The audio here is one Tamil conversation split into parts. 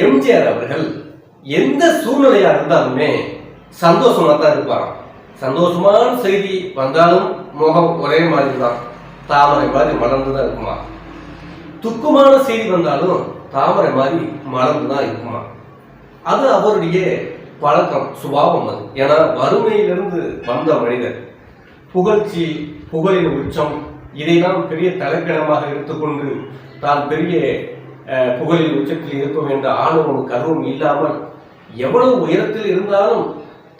எம்ஜிஆர் அவர்கள் எந்த சூழ்நிலையா இருந்தாலுமே சந்தோஷமா தான் இருப்பாராம். சந்தோஷமான செய்தி வந்தாலும் முகம் ஒரே மாதிரி தான் தாமரை மாதிரி மலர்ந்து தான் இருக்குமா துக்கமான செய்தி வந்தாலும் தாமரை மாதிரி மலர்ந்து தான் இருக்குமா அது அவருடைய பழக்கம் சுபாவம் அது. ஏன்னா வறுமையிலிருந்து வந்த மனிதர். புகழ்ச்சி புகழின் உச்சம் இதைதான் பெரிய தலைக்கிடமாக எடுத்துக்கொண்டு தான் பெரிய அஹ், புகழின் உச்சத்தில் இருப்போம் என்ற ஆணவம் கர்வம் இல்லாமல் எவ்வளவு உயரத்தில் இருந்தாலும்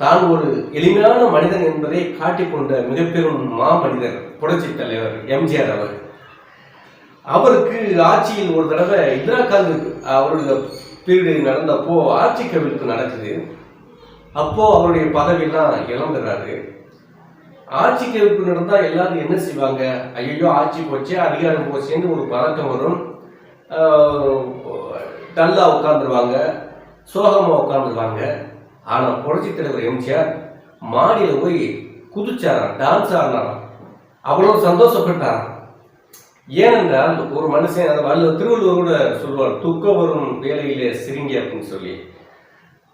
தான் ஒரு எளிமையான மனிதன் என்பதை காட்டிக்கொண்ட மிகப்பெரும் மாமனிதர் புரட்சி தலைவர் எம்ஜிஆர் அவர் அவருக்கு ஆட்சியில் ஒரு தடவை இந்திரா காந்தி அவருடைய பீரியடு நடந்தப்போ ஆட்சி கவிழ்ப்பு நடக்குது. அப்போ அவருடைய பதவியெல்லாம் இழந்துடுறாரு ஆட்சி கவிழ்ப்பு நடந்தால் எல்லாரும் என்ன செய்வாங்க? ஐயோ ஆட்சி போச்சு அதிகாரம் போச்சேன்னு ஒரு பழக்கம் வரும். டல்லா உட்காந்துருவாங்க சோகமாக உட்காந்துருவாங்க ஆனால் புரட்சி தலைவர் எம்ஜிஆர் மாடியில் போய் குதிச்சாராம் டான்ஸ் ஆடினாராம். அவ்வளோ சந்தோஷப்பட்டாராம். ஏனென்றால் ஒரு மனுஷன் அந்த வல்ல திருவள்ளுவர் கூட சொல்லுவார் துக்க வரும் வேலையிலே சிரிங்கி அப்படின்னு சொல்லி.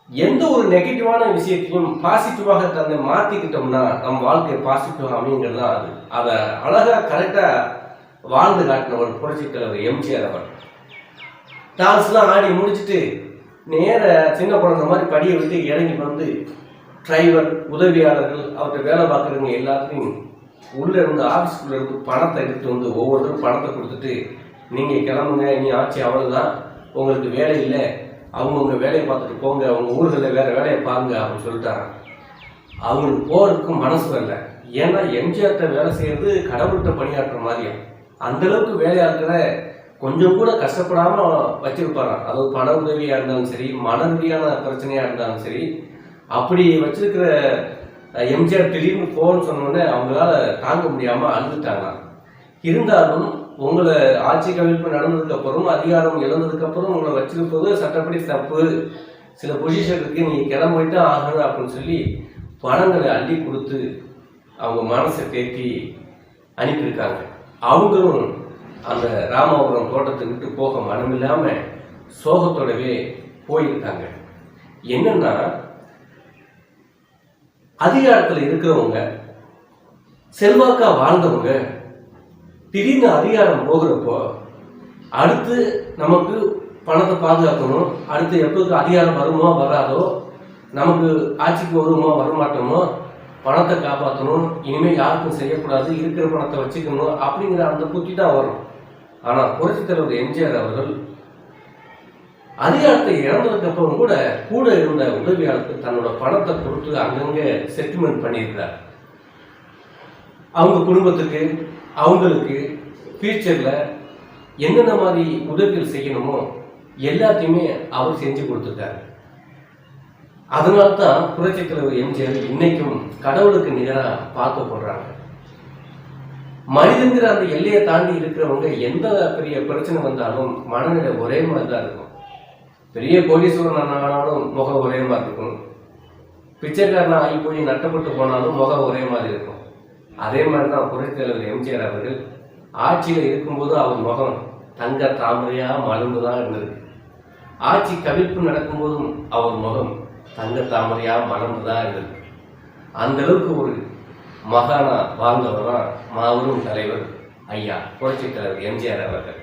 எந்த ஒரு நெகட்டிவான விஷயத்தையும் பாசிட்டிவாக தன்னை மாற்றிக்கிட்டோம்னா நம்ம வாழ்க்கை பாசிட்டிவ் அமைங்கிறது தான் அது. அதை அழகாக கரெக்டாக வாழ்ந்து காட்டினவர் புரட்சித் தலைவர் எம்ஜிஆர் அவர் டான்ஸ்லாம் ஆடி முடிச்சுட்டு நேர சின்ன குழந்த மாதிரி படியை விட்டு இறங்கி வந்து டிரைவர் உதவியாளர்கள் அவர்கிட்ட வேலை பார்க்குறவங்க எல்லாத்தையும் உள்ளே இருந்து ஆஃபீஸ்க்குள்ளே இருந்து பணத்தை எடுத்து வந்து ஒவ்வொருத்தரும் பணத்தை கொடுத்துட்டு நீங்கள் கிளம்புங்க இனி ஆட்சி அவ்வளோதான் உங்களுக்கு வேலை இல்லை. அவங்கவுங்க வேலையை பார்த்துட்டு போங்க. அவங்க ஊர்களில் வேறு வேலையை பாருங்க அப்படின்னு சொல்லிட்டாங்க. அவங்களுக்கு போகிறதுக்கு மனசு வரல. ஏன்னா எம்ஜிஆர்கிட்ட வேலை செய்கிறது கடவுள்கிட்ட பணியாற்றுற மாதிரியா? அந்த அளவுக்கு வேலையாட்களை கொஞ்சம் கூட கஷ்டப்படாம வச்சிருப்பாராம் அதாவது பண உதவியா இருந்தாலும் சரி மன ரீதியான பிரச்சனையா இருந்தாலும் சரி அப்படி வச்சிருக்கிற எம்ஜிஆர் திடீர்னு போன்னு சொன்னோடனே அவங்களால தாங்க முடியாம அழுதுட்டாங்க. இருந்தாலும் உங்களை ஆட்சி கவிழ்ப்பு நடந்ததுக்கு அப்புறம் அதிகாரம் இழந்ததுக்கு அப்புறம் உங்களை வச்சிருப்பது சட்டப்படி தப்பு. சில பொசிஷனுக்கு நீ நீங்க கிளம்பிட்டு ஆகணும் அப்படின்னு சொல்லி பணங்களை அள்ளி கொடுத்து அவங்க மனசை தேத்தி அனுப்பியிருக்காங்க. அவங்களும் அந்த ராமபுரம் தோட்டத்தை விட்டு போக மனமில்லாமல் சோகத்தோடவே போயிருக்காங்க. என்னன்னா அதிகாரத்தில் இருக்கிறவங்க செல்வாக்கா வாழ்ந்தவங்க திடீர்னு அதிகாரம் போகிறப்போ அடுத்து நமக்கு பணத்தை பாதுகாக்கணும் அடுத்து எப்போது அதிகாரம் வருமோ வராதோ நமக்கு ஆட்சிக்கு வருமோ வரமாட்டோமோ பணத்தை காப்பாற்றணும் இனிமேல் யாருக்கும் செய்யக்கூடாது இருக்கிற பணத்தை வச்சுக்கணும் அப்படிங்கிற அந்த புத்தி தான் வரும். ஆனால் புரட்சித் தலைவர் எம்ஜிஆர் அவர்கள் அதிகாரத்தை இழந்ததுக்கப்புறம் கூட கூட இருந்த உதவியாளருக்கு தன்னோட பணத்தை கொடுத்து அங்கங்கே செட்டில்மெண்ட் பண்ணியிருக்கிறார். அவங்க குடும்பத்துக்கு அவங்களுக்கு ஃபியூச்சரில் என்னென்ன மாதிரி உதவிகள் செய்யணுமோ எல்லாத்தையுமே அவர் செஞ்சு கொடுத்துருக்காரு அதனால தான் புரட்சித் தலைவர் எம்ஜிஆர் இன்னைக்கும் கடவுளுக்கு நிகராக பார்க்கப்படுறாங்க. மனிதங்கிற அந்த எல்லையை தாண்டி இருக்கிறவங்க எந்த பெரிய பிரச்சனை வந்தாலும் மனநிலை ஒரே மாதிரி தான் இருக்கும். பெரிய கோடீஸ்வரன் ஆனாலும் முகம் ஒரே மாதிரி இருக்கும். பிச்சைக்காரன் ஆகி போய் நட்டப்பட்டு போனாலும் முகம் ஒரே மாதிரி இருக்கும். அதே மாதிரி தான் புரட்சித் தலைவர் எம்ஜிஆர் அவர்கள் ஆட்சியில் இருக்கும்போது அவர் முகம் தங்க தாமரையா மலர்ந்து தான் இருந்தது. ஆட்சி கவிழ்ப்பு நடக்கும்போதும் அவர் முகம் தங்க தாமரையா மலர்ந்து தான் இருந்தது. அந்த அளவுக்கு ஒரு மகானா வாழ்ந்தவர் தான் மாபெரும் தலைவர் ஐயா புரட்சித் தலைவர் எம்ஜிஆர் அவர்கள்.